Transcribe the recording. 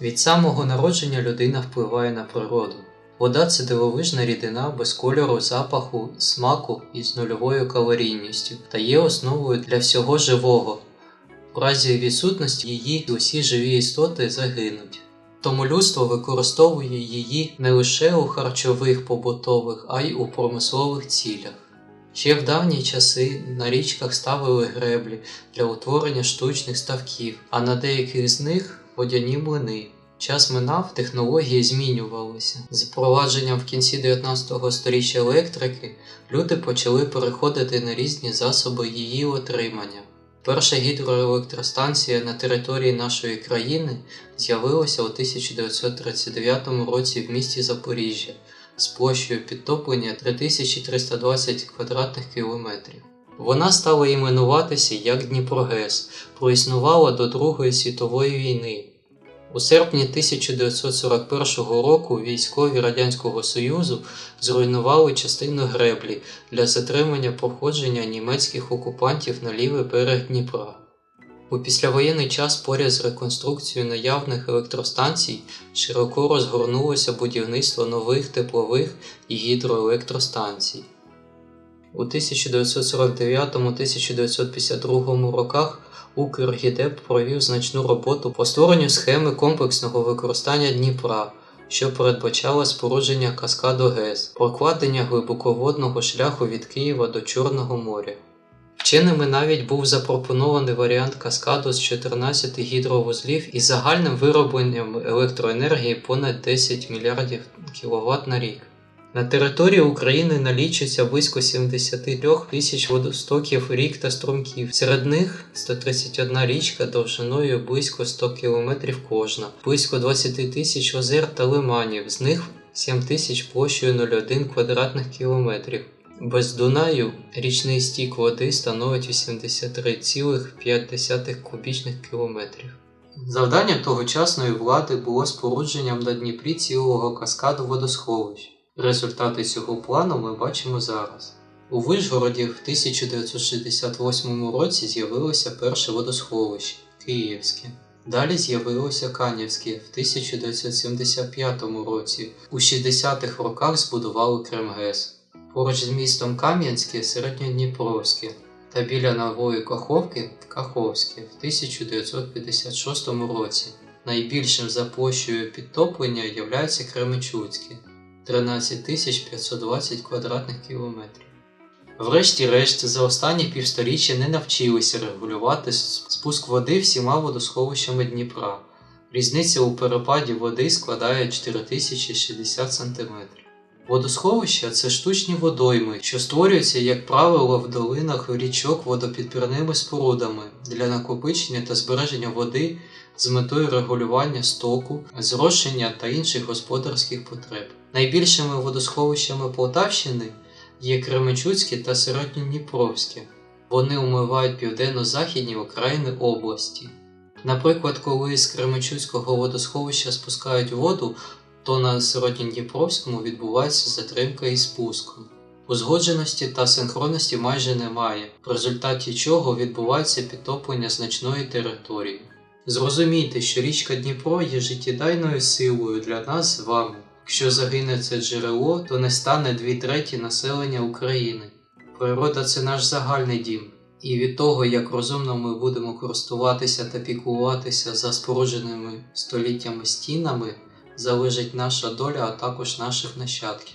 Від самого народження людина впливає на природу. Вода це дивовижна рідина без кольору, запаху, смаку і з нульовою калорійністю та є основою для всього живого. В разі відсутності її усі живі істоти загинуть. Тому людство використовує її не лише у харчових, побутових, а й у промислових цілях. Ще в давні часи на річках ставили греблі для утворення штучних ставків, а на деяких з них водяні млини. Час минав, технології змінювалися. З впровадженням в кінці 19 століття електрики люди почали переходити на різні засоби її отримання. Перша гідроелектростанція на території нашої країни з'явилася у 1939 році в місті Запоріжжя з площею підтоплення 3320 квадратних кілометрів. Вона стала іменуватися як Дніпрогес, проіснувала до Другої світової війни. У серпні 1941 року військові Радянського Союзу зруйнували частину греблі для затримання походження німецьких окупантів на лівий берег Дніпра. У післявоєнний час поряд з реконструкцією наявних електростанцій широко розгорнулося будівництво нових теплових і гідроелектростанцій. У 1949-1952 роках Укргідеп провів значну роботу по створенню схеми комплексного використання Дніпра, що передбачала спорудження каскаду ГЕС, прокладення глибоководного шляху від Києва до Чорного моря. Вченими навіть був запропонований варіант каскаду з 14 гідровузлів із загальним виробленням електроенергії понад 10 мільярдів кВт на рік. На території України налічується близько 73 тисяч водостоків рік та струмків. Серед них 131 річка довжиною близько 100 км кожна, близько 20 тисяч озер та лиманів, з них 7 тисяч площею 0,1 квадратних кілометрів. Без Дунаю річний стік води становить 83,5 кубічних кілометрів. Завданням тогочасної влади було спорудженням на Дніпрі цілого каскаду водосховищ. Результати цього плану ми бачимо зараз. У Вишгороді в 1968 році з'явилося перше водосховище Київське. Далі з'явилося Канівське в 1975 році. У 60-х роках збудували Кремгес. Поруч з містом Кам'янське середньодніпровське та біля нової Каховки Каховське в 1956 році. Найбільшим за площею підтоплення являється Кременчуцьке 13 520 квадратних кілометрів. Врешті-решт, за останні півсторіччя не навчилися регулювати спуск води всіма водосховищами Дніпра. Різниця у перепаді води складає 4060 см. Водосховища це штучні водойми, що створюються, як правило, в долинах річок водопідпірними спорудами для накопичення та збереження води з метою регулювання стоку, зрошення та інших господарських потреб. Найбільшими водосховищами Полтавщини є Кременчуцьке та Середньодніпровське. Вони умивають південно-західні окраїни області. Наприклад, коли з Кременчуцького водосховища спускають воду, то на Середньодніпровському відбувається затримка із спуском. Узгодженості та синхронності майже немає, в результаті чого відбувається підтоплення значної території. Зрозумійте, що річка Дніпро є життєдайною силою для нас з вами. Якщо загине це джерело, то не стане дві треті населення України. Природа це наш загальний дім. І від того, як розумно ми будемо користуватися та піклуватися за спорудженими століттями стінами, залежить наша доля, а також наших нащадків.